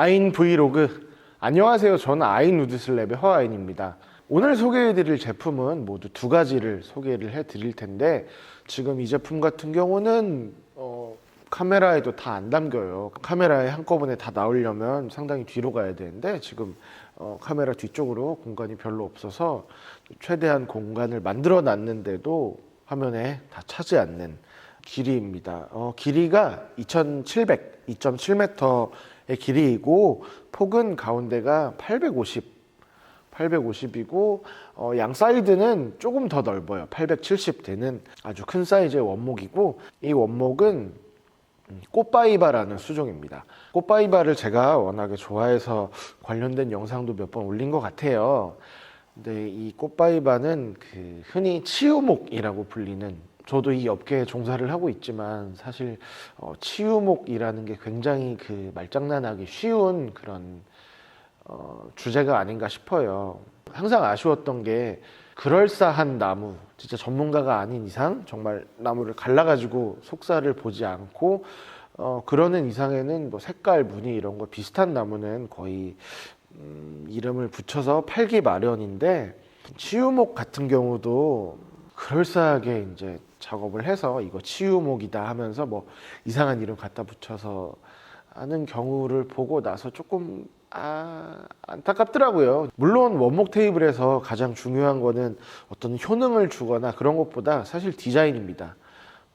아인 브이로그. 안녕하세요. 저는 아인 우드슬랩의 허아인입니다. 오늘 소개해드릴 제품은 모두 두 가지를 소개를 해드릴 텐데 지금 이 제품 같은 경우는 어, 카메라에도 다 안 담겨요. 카메라에 한꺼번에 다 나오려면 상당히 뒤로 가야 되는데 지금 어, 카메라 뒤쪽으로 공간이 별로 없어서 최대한 공간을 만들어 놨는데도 화면에 다 차지 않는 길이입니다. 어, 길이가 2,700, 2.7m의 길이이고 폭은 가운데가 850, 850이고 어, 양 사이드는 조금 더 넓어요. 870 되는 아주 큰 사이즈의 원목이고 이 원목은 음, 꽃바이바라는 수종입니다. 꽃바이바를 제가 워낙에 좋아해서 관련된 영상도 몇 번 올린 것 같아요. 근데 이 꽃바이바는 그 흔히 치유목이라고 불리는 저도 이 업계에 종사를 하고 있지만 사실 어, 치유목이라는 게 굉장히 그 말장난하기 쉬운 그런 어, 주제가 아닌가 싶어요. 항상 아쉬웠던 게 그럴싸한 나무, 진짜 전문가가 아닌 이상 정말 나무를 갈라가지고 속살을 보지 않고 어, 그러는 이상에는 뭐 색깔, 무늬 이런 거 비슷한 나무는 거의 음, 이름을 붙여서 팔기 마련인데 치유목 같은 경우도 그럴싸하게 이제 작업을 해서 이거 치유목이다 하면서 뭐 이상한 이름 갖다 붙여서 하는 경우를 보고 나서 조금 아 안타깝더라고요. 물론 원목 테이블에서 가장 중요한 거는 어떤 효능을 주거나 그런 것보다 사실 디자인입니다.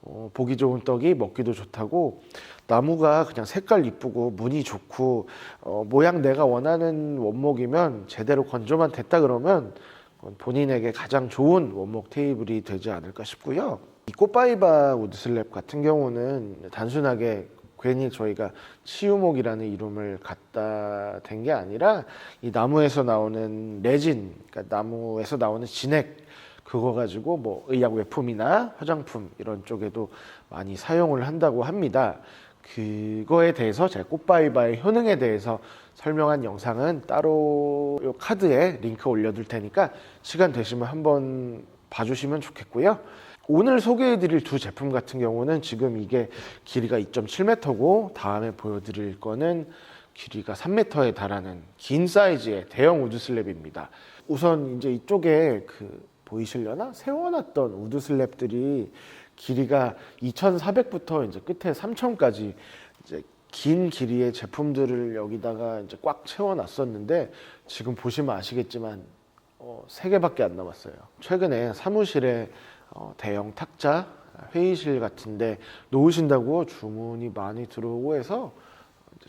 어, 보기 좋은 떡이 먹기도 좋다고 나무가 그냥 색깔 이쁘고 무늬 좋고 어, 모양 내가 원하는 원목이면 제대로 건조만 됐다 그러면 본인에게 가장 좋은 원목 테이블이 되지 않을까 싶고요. 이 꽃바이바 우드슬랩 같은 경우는 단순하게 괜히 저희가 치유목이라는 이름을 갖다 댄 게 아니라 이 나무에서 나오는 레진, 그러니까 나무에서 나오는 진액 그거 가지고 뭐 의약 외품이나 화장품 이런 쪽에도 많이 사용을 한다고 합니다. 그거에 대해서 제가 꽃바이바의 효능에 대해서 설명한 영상은 따로 요 카드에 링크 올려둘 테니까 시간 되시면 한번 봐주시면 좋겠고요. 오늘 소개해드릴 두 제품 같은 경우는 지금 이게 길이가 2.7m고 다음에 보여드릴 거는 길이가 3m에 달하는 긴 사이즈의 대형 우드 슬랩입니다. 우선 이제 이쪽에 그 보이시려나 세워놨던 우드 슬랩들이 길이가 2,400부터 이제 끝에 3,000까지 이제 긴 길이의 제품들을 여기다가 이제 꽉 채워놨었는데 지금 보시면 아시겠지만 어, 세 개밖에 안 남았어요. 최근에 사무실에 어, 대형 탁자 회의실 같은데 놓으신다고 주문이 많이 들어오고 해서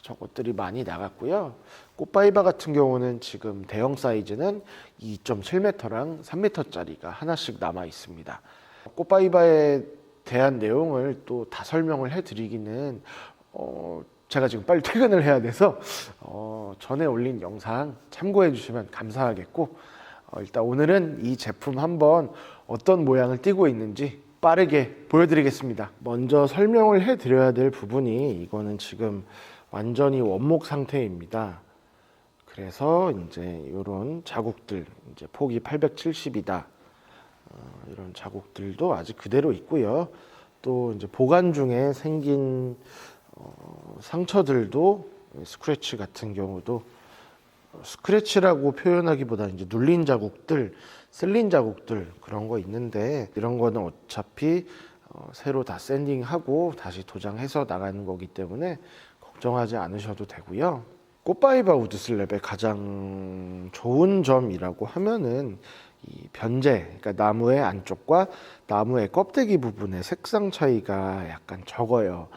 저것들이 많이 나갔고요. 꽃바이바 같은 경우는 지금 대형 사이즈는 2.7m랑 3m짜리가 하나씩 남아 있습니다. 꽃바이바에 대한 내용을 또 다 설명을 해드리기는 어, 제가 지금 빨리 퇴근을 해야 돼서 어, 전에 올린 영상 참고해 주시면 감사하겠고 어, 일단 오늘은 이 제품 한번 어떤 모양을 띠고 있는지 빠르게 보여드리겠습니다. 먼저 설명을 해드려야 될 부분이 이거는 지금 완전히 원목 상태입니다. 그래서 이제 이런 자국들 이제 폭이 870이다. 어, 이런 자국들도 아직 그대로 있고요. 또 이제 보관 중에 생긴 어, 상처들도 스크래치 같은 경우도 스크래치라고 표현하기보다 이제 눌린 자국들, 쓸린 자국들 그런 거 있는데 이런 거는 어차피 어, 새로 다 샌딩하고 다시 도장해서 나가는 거기 때문에 걱정하지 않으셔도 되고요. 꽃바이바 우드 슬랩의 가장 좋은 점이라고 하면은 이 변제, 그러니까 나무의 안쪽과 나무의 껍데기 부분의 색상 차이가 약간 적어요.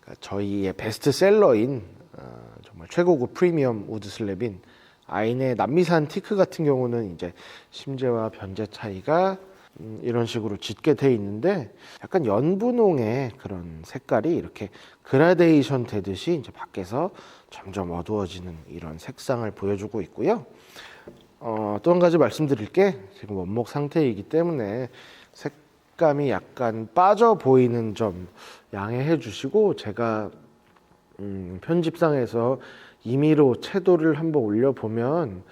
그러니까 저희의 베스트셀러인 어, 정말 최고급 프리미엄 우드 슬랩인 아인의 남미산 티크 같은 경우는 이제 심재와 변제 차이가 음, 이런 식으로 짙게 돼 있는데 약간 연분홍의 그런 색깔이 이렇게 그라데이션 되듯이 이제 밖에서 점점 어두워지는 이런 색상을 보여주고 있고요. 어, 또 한 가지 말씀드릴 게 지금 원목 상태이기 때문에 색감이 약간 빠져 보이는 점 양해해 주시고 제가 음, 편집상에서 임의로 채도를 한번 올려보면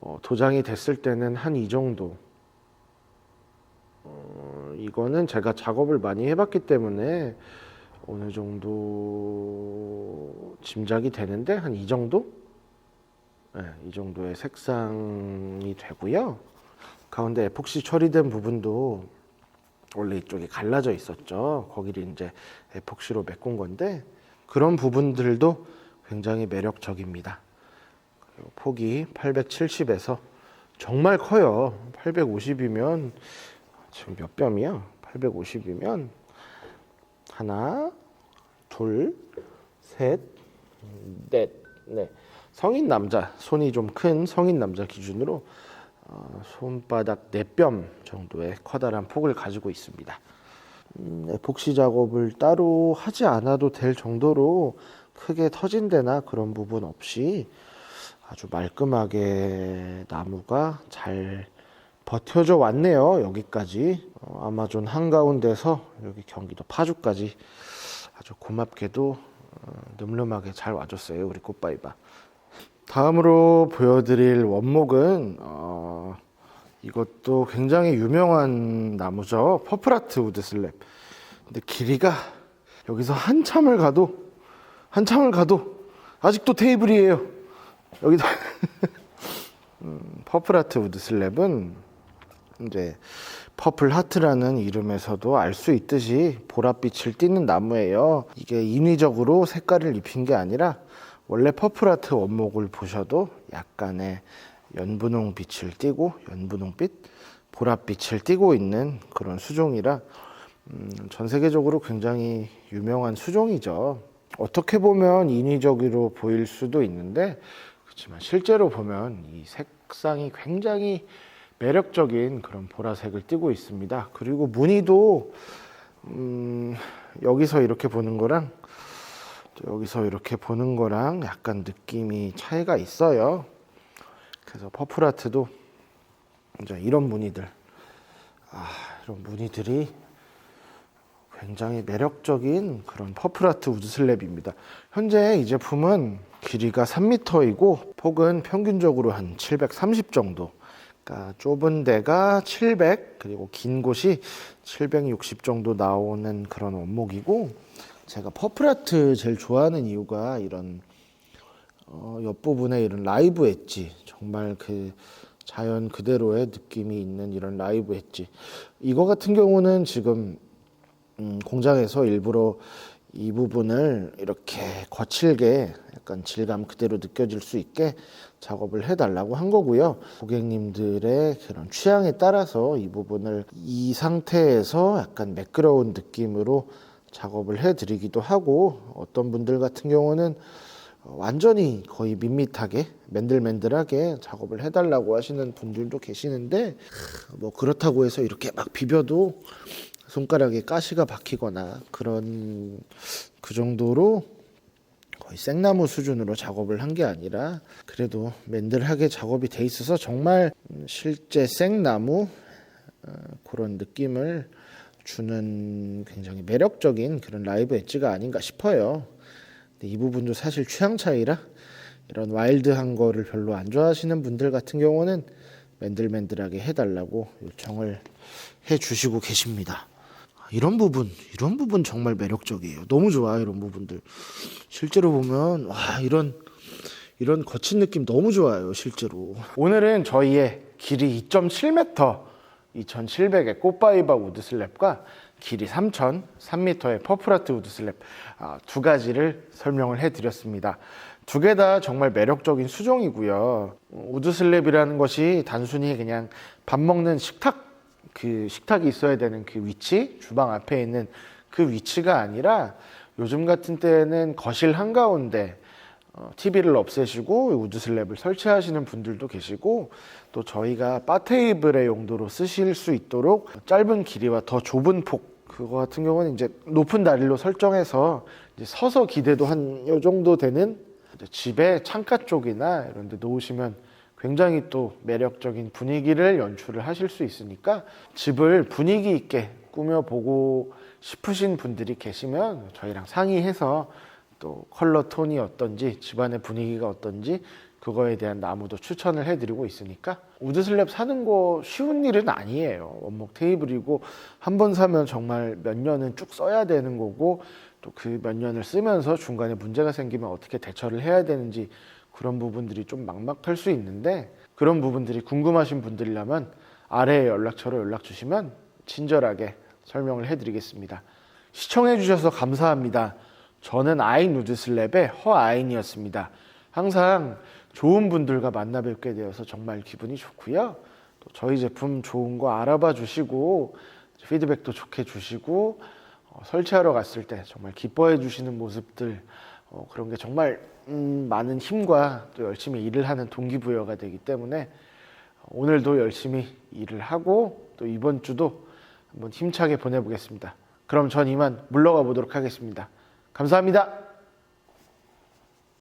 어, 도장이 됐을 때는 한 이 정도 어, 이거는 제가 작업을 많이 해봤기 때문에 어느 정도 짐작이 되는데 한 이 정도? 네, 이 정도의 색상이 되고요. 가운데 에폭시 처리된 부분도 원래 이쪽에 갈라져 있었죠. 거기를 이제 에폭시로 메꾼 건데 그런 부분들도 굉장히 매력적입니다. 폭이 870에서 정말 커요. 850이면 지금 몇 뼘이야? 850이면 하나, 둘, 셋, 넷, 네. 성인 남자, 손이 좀 큰 성인 남자 기준으로 어, 손바닥 네뼘 정도의 커다란 폭을 가지고 있습니다. 음, 에폭시 작업을 따로 하지 않아도 될 정도로 크게 터진 데나 그런 부분 없이 아주 말끔하게 나무가 잘 버텨져 왔네요. 여기까지 어, 아마존 한가운데서 여기 경기도 파주까지 아주 고맙게도 어, 늠름하게 잘 와줬어요. 우리 꽃바이바. 다음으로 보여드릴 원목은 어, 이것도 굉장히 유명한 나무죠. 퍼플아트 우드 슬랩. 근데 길이가 여기서 한참을 가도 한참을 가도 아직도 테이블이에요. 여기도 음, 퍼플아트 우드 슬랩은 이제 퍼플 하트라는 이름에서도 알 수 있듯이 보랏빛을 띠는 나무예요. 이게 인위적으로 색깔을 입힌 게 아니라 원래 퍼플 하트 원목을 보셔도 약간의 연분홍 빛을 띠고 연분홍 빛, 보랏빛을 띠고 있는 그런 수종이라 음, 전 세계적으로 굉장히 유명한 수종이죠. 어떻게 보면 인위적으로 보일 수도 있는데 그렇지만 실제로 보면 이 색상이 굉장히 매력적인 그런 보라색을 띠고 있습니다. 그리고 무늬도 음, 여기서 이렇게 보는 거랑 여기서 이렇게 보는 거랑 약간 느낌이 차이가 있어요. 그래서 퍼플 아트도 이제 이런 무늬들, 아, 이런 무늬들이 굉장히 매력적인 그런 퍼플 아트 우드 슬랩입니다. 현재 이 제품은 길이가 3m이고 폭은 평균적으로 한 730 정도. 그러니까 좁은 데가 700 그리고 긴 곳이 760 정도 나오는 그런 원목이고 제가 퍼플 아트 제일 좋아하는 이유가 이런 어, 옆부분에 이런 라이브 엣지 정말 그 자연 그대로의 느낌이 있는 이런 라이브 엣지 이거 같은 경우는 지금 음, 공장에서 일부러 이 부분을 이렇게 거칠게 약간 질감 그대로 느껴질 수 있게 작업을 해달라고 한 거고요. 고객님들의 그런 취향에 따라서 이 부분을 이 상태에서 약간 매끄러운 느낌으로 작업을 해드리기도 하고 어떤 분들 같은 경우는 완전히 거의 밋밋하게 맨들맨들하게 작업을 해달라고 하시는 분들도 계시는데 뭐 그렇다고 해서 이렇게 막 비벼도 손가락에 가시가 박히거나 그런 그 정도로 거의 생나무 수준으로 작업을 한 게 아니라 그래도 맨들하게 작업이 돼 있어서 정말 실제 생나무 어, 그런 느낌을 주는 굉장히 매력적인 그런 라이브 엣지가 아닌가 싶어요. 근데 이 부분도 사실 취향 차이라 이런 와일드한 거를 별로 안 좋아하시는 분들 같은 경우는 맨들맨들하게 해달라고 요청을 해 주시고 계십니다. 이런 부분, 이런 부분 정말 매력적이에요. 너무 좋아요, 이런 부분들. 실제로 보면, 와, 이런, 이런 거친 느낌 너무 좋아요, 실제로. 오늘은 저희의 길이 2.7m, 2700의 꽃바이바 우드슬랩과 길이 3000, 3m의 퍼플아트 우드슬랩 아, 두 가지를 설명을 해드렸습니다. 두 개 다 정말 매력적인 수종이고요. 우드슬랩이라는 것이 단순히 그냥 밥 먹는 식탁 그 식탁이 있어야 되는 그 위치, 주방 앞에 있는 그 위치가 아니라 요즘 같은 때는 거실 한가운데 어, TV를 없애시고 우드 슬랩을 설치하시는 분들도 계시고 또 저희가 바 테이블의 용도로 쓰실 수 있도록 짧은 길이와 더 좁은 폭 그거 같은 경우는 이제 높은 다리로 설정해서 서서 기대도 한 요 정도 되는 집의 창가 쪽이나 이런 데 놓으시면 굉장히 또 매력적인 분위기를 연출을 하실 수 있으니까 집을 분위기 있게 꾸며보고 싶으신 분들이 계시면 저희랑 상의해서 또 컬러 톤이 어떤지 집안의 분위기가 어떤지 그거에 대한 나무도 추천을 해드리고 있으니까 우드 슬랩 사는 거 쉬운 일은 아니에요. 원목 테이블이고 한 번 사면 정말 몇 년은 쭉 써야 되는 거고 또 그 몇 년을 쓰면서 중간에 문제가 생기면 어떻게 대처를 해야 되는지 그런 부분들이 좀 막막할 수 있는데 그런 부분들이 궁금하신 분들이라면 아래에 연락처로 연락 주시면 친절하게 설명을 해드리겠습니다. 시청해 주셔서 감사합니다. 저는 아이 누드슬랩의 허아인이었습니다. 항상 좋은 분들과 만나 뵙게 되어서 정말 기분이 좋고요. 또 저희 제품 좋은 거 알아봐 주시고 피드백도 좋게 주시고 어, 설치하러 갔을 때 정말 기뻐해 주시는 모습들 어, 그런 게 정말 음, 많은 힘과 또 열심히 일을 하는 동기부여가 되기 때문에 오늘도 열심히 일을 하고 또 이번 주도 한번 힘차게 보내보겠습니다. 그럼 전 이만 물러가 보도록 하겠습니다. 감사합니다.